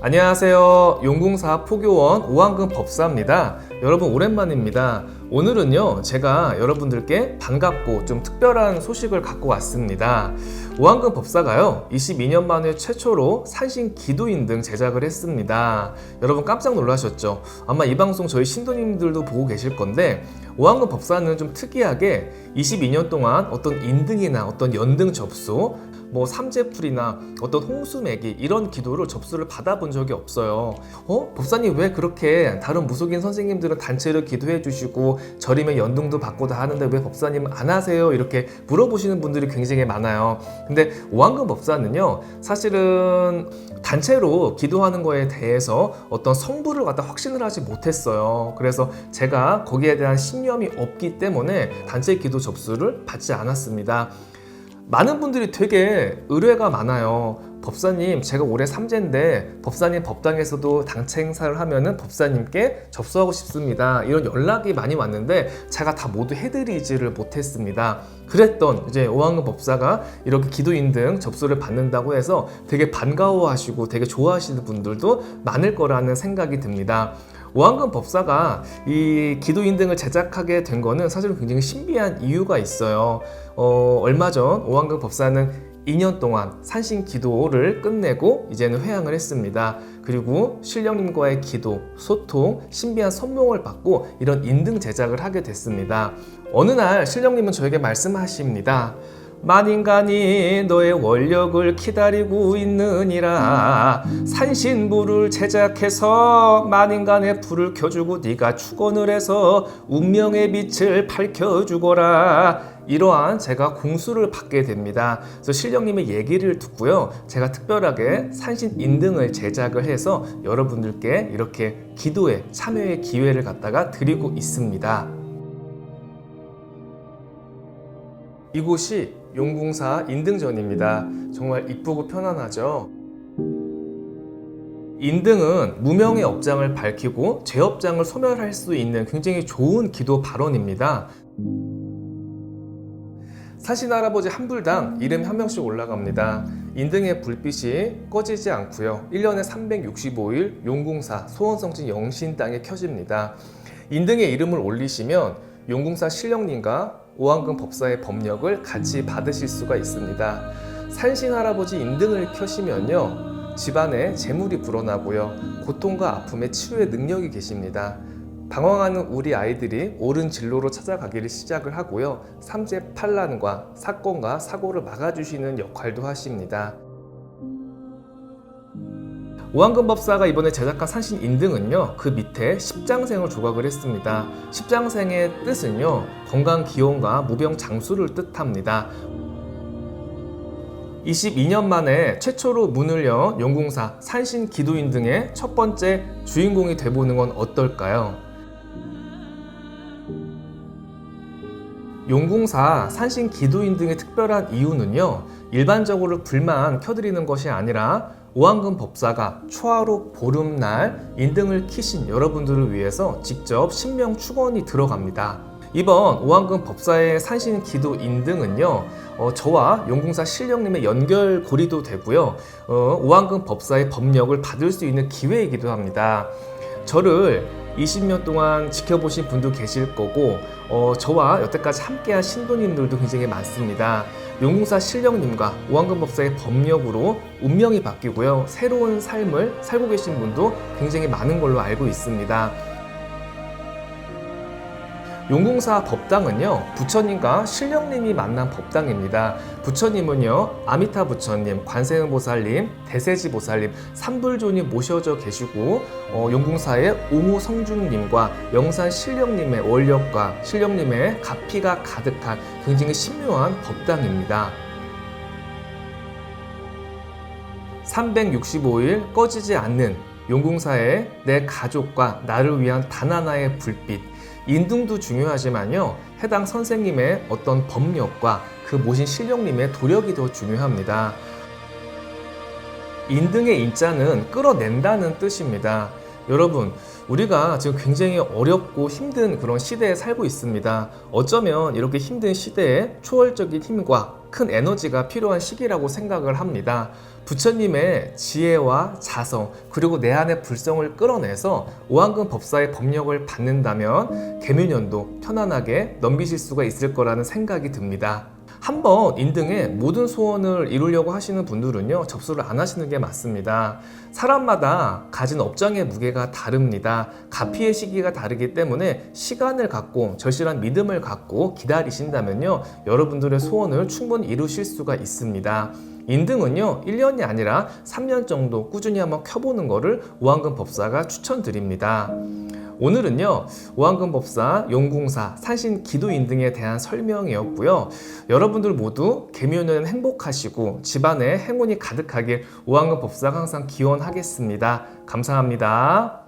안녕하세요. 용궁사 포교원 오한근 법사입니다. 여러분 오랜만입니다. 오늘은요, 제가 여러분들께 반갑고 좀 특별한 소식을 갖고 왔습니다. 오한근 법사가요, 22년 만에 최초로 산신 기도인 등 제작을 했습니다. 여러분 깜짝 놀라셨죠? 아마 이 방송 저희 신도님들도 보고 계실 건데, 오한근 법사는 좀 특이하게 22년 동안 어떤 인등이나 어떤 연등 접수, 뭐 삼재풀이나 어떤 홍수매기 이런 기도를 접수를 받아본 적이 없어요. 어? 법사님 왜 그렇게 다른 무속인 선생님들은 단체로 기도해 주시고 절이면 연등도 받고 다 하는데 왜 법사님은 안 하세요? 이렇게 물어보시는 분들이 굉장히 많아요. 근데 오한근 법사는요, 사실은 단체로 기도하는 거에 대해서 어떤 성부를 갖다 확신을 하지 못했어요. 그래서 제가 거기에 대한 신념이 없기 때문에 단체 기도 접수를 받지 않았습니다. 많은 분들이 되게 의뢰가 많아요. 법사님, 제가 올해 삼재인데 법사님 법당에서도 당체 행사를 하면은 법사님께 접수하고 싶습니다. 이런 연락이 많이 왔는데 제가 다 모두 해드리지를 못했습니다. 그랬던 이제 오한근 법사가 이렇게 기도인 등 접수를 받는다고 해서 되게 반가워하시고 되게 좋아하시는 분들도 많을 거라는 생각이 듭니다. 오한근 법사가 이 기도인 등을 제작하게 된 거는 사실 굉장히 신비한 이유가 있어요. 어, 얼마 전 오한근 법사는 2년 동안 산신 기도를 끝내고 이제는 회향을 했습니다. 그리고 신령님과의 기도, 소통, 신비한 선몽을 받고 이런 인등 제작을 하게 됐습니다. 어느 날 신령님은 저에게 말씀하십니다. 만인간이 너의 원력을 기다리고 있느니라 산신부를 제작해서 만인간의 불을 켜주고 네가 축원을 해서 운명의 빛을 밝혀주거라 이러한 제가 공수를 받게 됩니다. 그래서 신령님의 얘기를 듣고요. 제가 특별하게 산신 인등을 제작을 해서 여러분들께 이렇게 기도에 참여의 기회를 갖다가 드리고 있습니다. 이곳이 용궁사 인등전입니다. 정말 이쁘고 편안하죠? 인등은 무명의 업장을 밝히고 제 업장을 소멸할 수 있는 굉장히 좋은 기도 발언입니다. 사신 할아버지 한 불당 이름 한 명씩 올라갑니다. 인등의 불빛이 꺼지지 않고요. 1년에 365일 용궁사 소원성진 영신 땅에 켜집니다. 인등의 이름을 올리시면 용궁사 신령님과 오한근 법사의 법력을 같이 받으실 수가 있습니다. 산신 할아버지 인등을 켜시면요. 집안에 재물이 불어나고요. 고통과 아픔의 치료의 능력이 계십니다. 방황하는 우리 아이들이 옳은 진로로 찾아가기를 시작을 하고요. 삼재 판란과 사건과 사고를 막아주시는 역할도 하십니다. 오한근 법사가 이번에 제작한 산신 인등은요 그 밑에 십장생을 조각을 했습니다. 십장생의 뜻은요 건강 기원과 무병 장수를 뜻합니다. 22년 만에 최초로 문을 연 용궁사 산신 기도인 등의 첫 번째 주인공이 돼보는 건 어떨까요? 용궁사 산신 기도인 등의 특별한 이유는요 일반적으로 불만 켜드리는 것이 아니라 오한근 법사가 초하루 보름날 인등을 키신 여러분들을 위해서 직접 신명 축원이 들어갑니다. 이번 오한근 법사의 산신 기도 인등은요, 어, 저와 용궁사 신령님의 연결고리도 되고요, 어, 오한근 법사의 법력을 받을 수 있는 기회이기도 합니다. 저를 20년 동안 지켜보신 분도 계실 거고 어, 저와 여태까지 함께한 신도님들도 굉장히 많습니다. 용궁사 신령님과 오한근 법사의 법력으로 운명이 바뀌고요. 새로운 삶을 살고 계신 분도 굉장히 많은 걸로 알고 있습니다. 용궁사 법당은요 부처님과 신령님이 만난 법당입니다. 부처님은요 아미타 부처님, 관세음 보살님, 대세지 보살님, 삼불존이 모셔져 계시고 어, 용궁사의 오무 성중님과 영산 신령님의 원력과 신령님의 가피가 가득한 굉장히 신묘한 법당입니다. 365일 꺼지지 않는 용궁사의 내 가족과 나를 위한 단 하나의 불빛 인등도 중요하지만요 해당 선생님의 어떤 법력과 그 모신 신령님의 도력이 더 중요합니다. 인등의 인자는 끌어낸다는 뜻입니다. 여러분 우리가 지금 굉장히 어렵고 힘든 그런 시대에 살고 있습니다. 어쩌면 이렇게 힘든 시대에 초월적인 힘과 큰 에너지가 필요한 시기라고 생각을 합니다 부처님의 지혜와 자성 그리고 내 안의 불성을 끌어내서 오한근 법사의 법력을 받는다면 개묘년도 편안하게 넘기실 수가 있을 거라는 생각이 듭니다. 한번 인등의 모든 소원을 이루려고 하시는 분들은요 접수를 안 하시는 게 맞습니다. 사람마다 가진 업장의 무게가 다릅니다. 가피의 시기가 다르기 때문에 시간을 갖고 절실한 믿음을 갖고 기다리신다면요 여러분들의 소원을 충분히 이루실 수가 있습니다. 인등은요 1년이 아니라 3년 정도 꾸준히 한번 켜보는 거를 오한근 법사가 추천드립니다. 오늘은요 오한근 법사, 용궁사, 산신 기도인 등에 대한 설명이었고요. 여러분들 모두 개묘년 행복하시고 집안에 행운이 가득하길 오한근 법사가 항상 기원하겠습니다. 감사합니다.